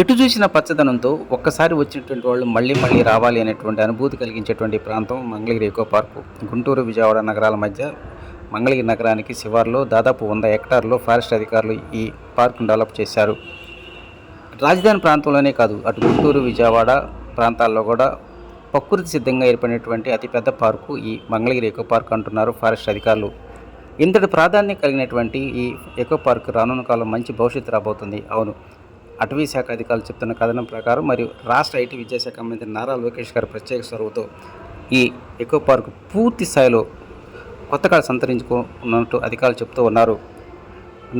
ఎటు చూసిన పచ్చదనంతో ఒక్కసారి వచ్చినటువంటి వాళ్ళు మళ్ళీ మళ్ళీ రావాలి అనేటువంటి అనుభూతి కలిగించేటువంటి ప్రాంతం మంగళగిరి ఎకో పార్కు. గుంటూరు విజయవాడ నగరాల మధ్య మంగళగిరి నగరానికి శివార్లో దాదాపు వంద హెక్టార్లో ఫారెస్ట్ అధికారులు ఈ పార్కును డెవలప్ చేశారు. రాజధాని ప్రాంతంలోనే కాదు అటు గుంటూరు విజయవాడ ప్రాంతాల్లో కూడా ప్రకృతి సిద్ధంగా ఏర్పడినటువంటి అతిపెద్ద పార్కు ఈ మంగళగిరి ఎకో పార్క్ అంటున్నారు ఫారెస్ట్ అధికారులు. ఇంతటి ప్రాధాన్యం కలిగినటువంటి ఈ ఎకో పార్క్ రానున్న కాలం మంచి భవిష్యత్తు రాబోతుంది. అవును అటవీ శాఖ అధికారులు చెప్తున్న కథనం ప్రకారం మరియు రాష్ట్ర ఐటీ విద్యాశాఖ మంత్రి నారా లోకేష్ గారి ప్రత్యేక చొరవతో ఈ ఎకో పార్క్ పూర్తి స్థాయిలో కొత్తగా సంతరించుకున్నట్టు అధికారులు చెప్తూ ఉన్నారు.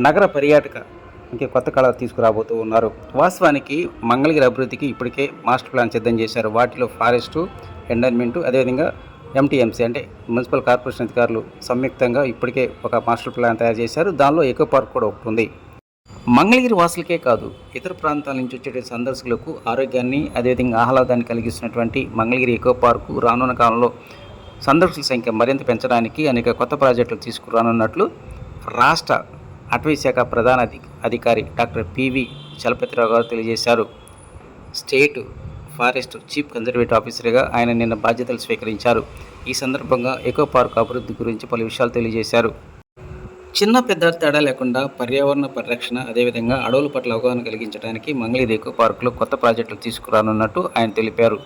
నగర పర్యాటక ఇంకే కొత్త కళ తీసుకురాబోతూ ఉన్నారు. వాస్తవానికి మంగళగిరి అభివృద్ధికి ఇప్పటికే మాస్టర్ ప్లాన్ సిద్ధం చేశారు. వాటిలో ఫారెస్టు ఎండర్మెంటు అదేవిధంగా ఎంటీఎంసీ అంటే మున్సిపల్ కార్పొరేషన్ అధికారులు సంయుక్తంగా ఇప్పటికే ఒక మాస్టర్ ప్లాన్ తయారు చేశారు. దానిలో ఎకో పార్క్ కూడా ఒకటి ఉంది. మంగళగిరి వాసులకే కాదు ఇతర ప్రాంతాల నుంచి వచ్చే సందర్శకులకు ఆరోగ్యాన్ని అదేవిధంగా ఆహ్లాదాన్ని కలిగిస్తున్నటువంటి మంగళగిరి ఎకో పార్కు రానున్న కాలంలో సందర్శకుల సంఖ్య మరింత పెంచడానికి అనేక కొత్త ప్రాజెక్టులు తీసుకురానున్నట్లు రాష్ట్ర అటవీ శాఖ ప్రధాన అధి అధికారి డాక్టర్ పివి చలపతిరావు గారు తెలియజేశారు. స్టేట్ ఫారెస్ట్ చీఫ్ కన్జర్వేటివ్ ఆఫీసర్గా ఆయన నిన్న బాధ్యతలు స్వీకరించారు. ఈ సందర్భంగా ఎకో పార్క్ అభివృద్ధి గురించి పలు విషయాలు తెలియజేశారు. చిన్న పెద్ద తేడా లేకుండా పర్యావరణ పరిరక్షణ అదేవిధంగా అడవుల పట్ల అవగాహన కలిగించడానికి మంగళీదేకు పార్కులో కొత్త ప్రాజెక్టులు తీసుకురానున్నట్టు ఆయన తెలిపారు.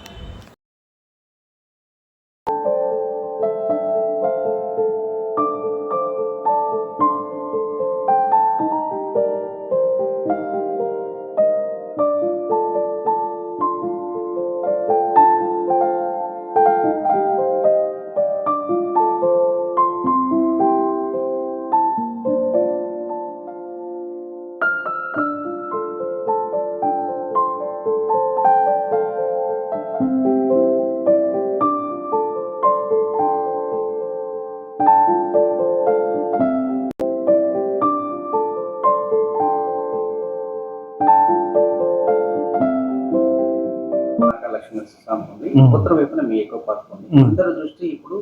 ఉంది మ్మ్. ఉత్తర వైపున మీ ఎకో పార్క్ ఉంది. మ్మ్. అందరి దృష్టి ఇప్పుడు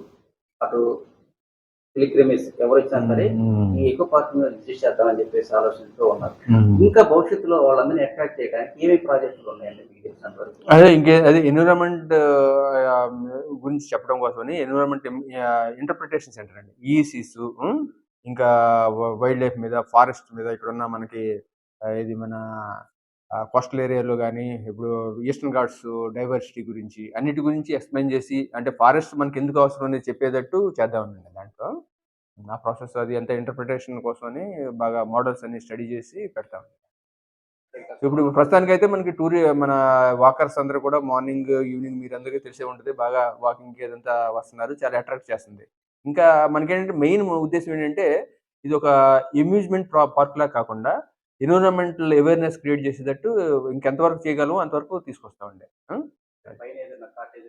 అటు పిలిగ్రిమేజ్ ఎవరు వచ్చినా సరే ఈ ఎకో పార్క్ మీద రిజిస్టర్ చేద్దామని చెప్పేసి ఆలోచిస్తూ ఉన్నారు. ఇంకా భవిష్యత్తులో వాళ్ళందరినీ అట్రాక్ట్ చేయడానికి ఏమేమి ప్రాజెక్టులు ఉన్నాయండి అదే ఇంకే అదే ఎన్విరాన్మెంట్ గురించి చెప్పడం కోసమని ఎన్విరాన్మెంట్ ఇంటర్ప్రిటేషన్ సెంటర్ అండి. ఈసీస్ ఇంకా వైల్డ్ లైఫ్ మీద ఫారెస్ట్ మీద ఇక్కడ ఉన్న మనకి ఇది మన కోస్టల్ ఏరియాలో కానీ ఇప్పుడు ఈస్టర్న్ ఘాట్స్ డైవర్సిటీ గురించి అన్నిటి గురించి ఎక్స్ప్లెయిన్ చేసి అంటే ఫారెస్ట్ మనకి ఎందుకు అవసరం అనేది చెప్పేటట్టు చేద్దామండి దాంట్లో. నా ప్రాసెస్ అది అంత ఇంటర్ప్రిటేషన్ కోసమని బాగా మోడల్స్ అన్ని స్టడీ చేసి పెడతాం. ఇప్పుడు ప్రస్తుతానికి అయితే మనకి టూరి మన వాకర్స్ అందరూ కూడా మార్నింగ్ ఈవినింగ్ మీరు అందరికీ తెలిసే ఉంటుంది. బాగా వాకింగ్ ఏదంతా వస్తున్నారు. చాలా అట్రాక్ట్ చేస్తుంది. ఇంకా మనకేంటంటే మెయిన్ ఉద్దేశం ఏంటంటే ఇది ఒక అమ్యూజ్మెంట్ పార్క్ లా కాకుండా ఎన్విరాన్మెంటల్ అవేర్నెస్ క్రియేట్ చేసేటట్టు ఇంకెంతవరకు చేయగలమో అంతవరకు తీసుకొస్తామండి. ఆ? పైన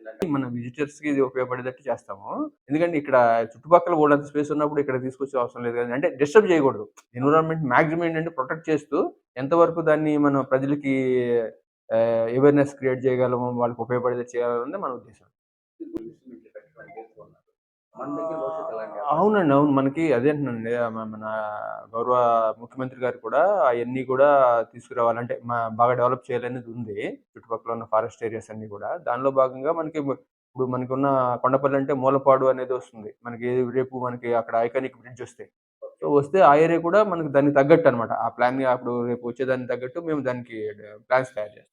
లాంటి- మన విజిటర్స్కి ఇది ఉపయోగపడేటట్టు చేస్తాము. ఎందుకంటే ఇక్కడ చుట్టుపక్కల ఓడంత స్పేస్ ఉన్నప్పుడు ఇక్కడ తీసుకొచ్చే అవసరం లేదు కదా అంటే డిస్టర్బ్ చేయకూడదు. ఎన్విరాన్మెంట్ మాక్సిమం ఏంటంటే ప్రొటెక్ట్ చేస్తూ ఎంతవరకు దాన్ని మనం ప్రజలకి అవేర్నెస్ క్రియేట్ చేయగలము వాళ్ళకి ఉపయోగపడేది చేయాలన్నది మన ఉద్దేశం పెట్టడానికి చేస్తూ ఉన్నారు. మన దగ్గర భవిష్యత్తు ఎలాంటి అవునండి అవును. మనకి అదే అంటున్నానండి. మన గౌరవ ముఖ్యమంత్రి గారు కూడా అవన్నీ కూడా తీసుకురావాలంటే బాగా డెవలప్ చేయాలనేది ఉంది. చుట్టుపక్కల ఉన్న ఫారెస్ట్ ఏరియాస్ అన్ని కూడా. దానిలో భాగంగా మనకి ఇప్పుడు మనకి ఉన్న కొండపల్లి అంటే మూలపాడు అనేది వస్తుంది. మనకి రేపు మనకి అక్కడ ఐకానిక్ బ్రిడ్జ్ వస్తే. సో వస్తే ఆ ఏరియా కూడా మనకి దానికి తగ్గట్టు అనమాట ఆ ప్లాన్ అప్పుడు రేపు వచ్చేదానికి తగ్గట్టు మేము దానికి ప్లాన్స్ తయారు చేస్తాం.